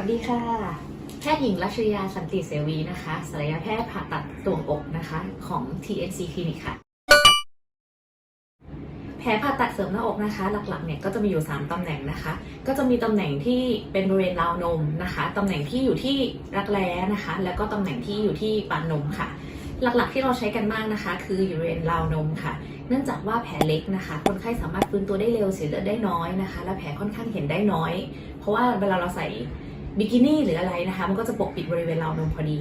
วัสดีค่ะ แพทย์หญิงรัชยาสันติเสวีนะคะศัลยแพทย์ผ่าตัดตวงอกนะคะของ TNC Clinic ค่ะ แผลผ่าตัดเสริมหน้าอกนะคะ หลักๆเนี่ยก็จะมีอยู่ 3ตำแหน่งนะคะ ก็จะมีตำแหน่งที่เป็นบริเวณราวนมนะคะตำแหน่งที่อยู่ที่รักแร้นะคะ แล้วก็ตำแหน่งที่อยู่ที่ปานนมค่ะหลักๆที่เราใช้กันมากนะคะ คืออยู่บริเวณราวนมค่ะ เนื่องจากว่าแผลเล็กนะคะ คนไข้สามารถฟื้นตัวได้เร็วเสียเลือดได้น้อยนะคะ และแผลค่อนข้างเห็นได้น้อย เพราะว่าเวลาเราใส่ บิกินี่หรืออะไรนะคะ มันก็จะปกปิดบริเวณเราวนมพอดี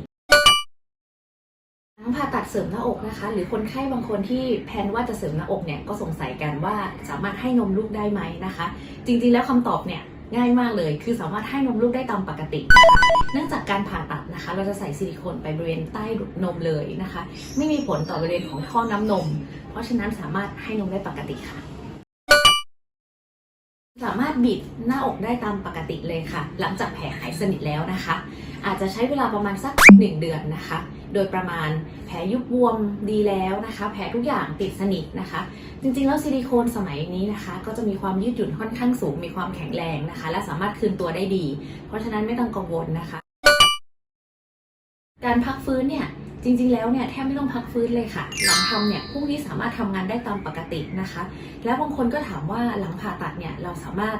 หลังผ่าตัดเสริมหน้าอกนะคะ หรือคนไข้บางคนที่แพนว่าจะเสริมหน้าอกเนี่ยก็สงสัยกันว่าสามารถให้นมลูกได้ไหมนะคะ จริงๆแล้วคำตอบเนี่ยง่ายมากเลย คือสามารถให้นมลูกได้ตามปกติ เนื่องจากการผ่าตัดนะคะ เราจะใส่ซิลิโคนไปบริเวณใต้นมเลยนะคะ ไม่มีผลต่อบริเวณของท่อน้ำนม เพราะฉะนั้นสามารถให้นมได้ปกติค่ะามารถบีบหน้าอกได้ตามปกติเลยค่ะ หลังจากแผลหายสนิทแล้วนะคะ อาจจะใช้เวลาประมาณสัก 1 เดือนนะคะ โดยประมาณแผลยุบบวมดีแล้วนะคะ แผลทุกอย่างติดสนิทนะคะ จริงๆแล้วซิลิโคนสมัยนี้นะคะ ก็จะมีความยืดหยุ่นค่อนข้างสูง มีความแข็งแรงนะคะ และสามารถคืนตัวได้ดี เพราะฉะนั้นไม่ต้องกังวลนะคะ การพักฟื้นเนี่ย จริงๆแล้วเนี่ยแทบไม่ต้องพักฟื้นเลยค่ะ หลังทำเนี่ยพรุ่งนี้สามารถทำงานได้ตามปกตินะคะ แล้วบางคนก็ถามว่าหลังผ่าตัดเนี่ยเราสามารถ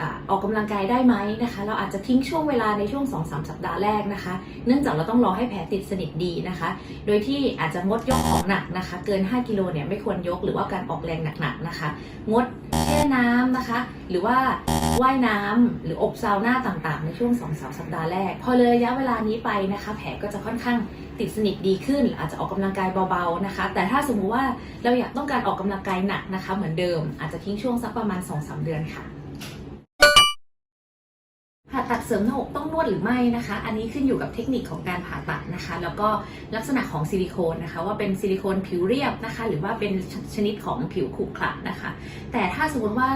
อออกกำลังกายได้ไหมนะคะ เราอาจจะทิ้งช่วงเวลาในช่วง 2-3 สัปดาห์แรกนะคะ เนื่องจากเราต้องรอให้แผลติดสนิทดีนะคะ โดยที่อาจจะงดยกของหนักนะคะ เกิน 5 กิโลเนี่ยไม่ควรยกหรือว่าการออกแรงหนักๆนะคะ งดแช่น้ำนะคะ หรือว่า ว่ายน้ำหรืออบซาวน่าต่างๆ ในช่วง2อสสัปดาห์แรก พอเลยระยะเวลานี้ไปนะคะ แผลก็จะค่อนข้างติดสนิทดีขึ้น อาจจะออกกำลังกายเบาๆนะคะ แต่ถ้าสมมุติว่าเราอยากต้องการออกกำลังกายหนักนะคะ เหมือนเดิมอาจจะทิ้งช่วงสักประมาณ2-3เดือนค่ะ เสริมหน้าอกต้องนวดหรือไม่นะคะ อันนี้ขึ้นอยู่กับเทคนิคของการผ่าตัดนะคะ แล้วก็ลักษณะของซิลิโคนนะคะ ว่าเป็นซิลิโคนผิวเรียบนะคะ หรือว่าเป็นชนิดของผิวขรุขระนะคะ แต่ถ้าสมมติว่า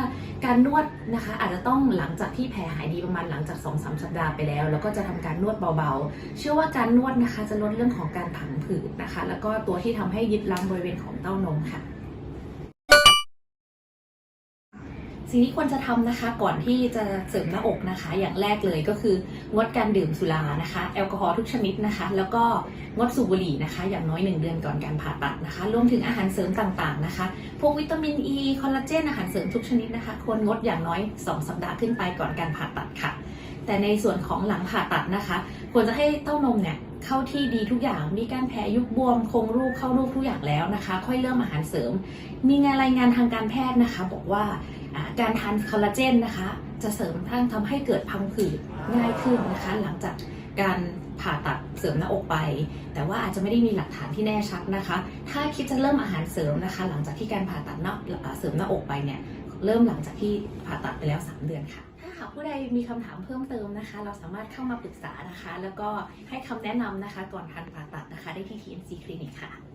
การนวดนะคะ อาจจะต้องหลังจากที่แผลหายดีประมาณหลังจาก2-3สัปดาห์ไปแล้ว แล้วก็จะทำการนวดเบาๆ เชื่อว่าการนวดนะคะจะลดเรื่องของการผังผืดนะคะ แล้วก็ตัวที่ทำให้ยึดรั้งบริเวณของเต้านมค่ะ สิ่งที่ควรจะทำนะคะก่อนที่จะเสริมหน้าอกนะคะ อย่างแรกเลยก็คืองดการดื่มสุรานะคะ แอลกอฮอล์ทุกชนิดนะคะ แล้วก็งดสูบบุหรี่นะคะ อย่างน้อย 1 เดือนก่อนการผ่าตัดนะคะรวมถึงอาหารเสริมต่างๆนะคะ พวกวิตามินอ e, ีคอลลาเจนอาหารเสริมทุกชนิดนะคะ ควรงดอย่างน้อย 2 สัปดาห์ขึ้นไปก่อนการผ่าตัดค่ะ แต่ในส่วนของหลังผ่าตัดนะคะ ควรจะให้เต้านมเนี่ยเข้าที่ดีทุกอย่าง มีการแผลยุบบวม คงรูปเข้ารูปทุกอย่างแล้วนะคะ ค่อยเริ่มอาหารเสริม มีงานรายงานทางการแพทย์นะคะ บอกว่าการทานคอลลาเจนนะคะ จะเสริมทั้งทำให้เกิดพังผืดง่ายขึ้นนะคะ หลังจากการผ่าตัดเสริมหน้าอกไป แต่ว่าอาจจะไม่ได้มีหลักฐานที่แน่ชัดนะคะ ถ้าคิดจะเริ่มอาหารเสริมนะคะ หลังจากที่การผ่าตัดหน้าอ่าเสริมหน้าอกไปเนี่ย เริ่มหลังจากที่ผ่าตัดไปแล้ว 3 เดือนค่ะากผู้ใดมีคำถามเพิ่มเติมนะคะ เราสามารถเข้ามาปรึกษานะคะ แล้วก็ให้คำแนะนำนะคะ ก่อนการผ่าตัดนะคะ ได้ที่ TNC Clinic ค่ะ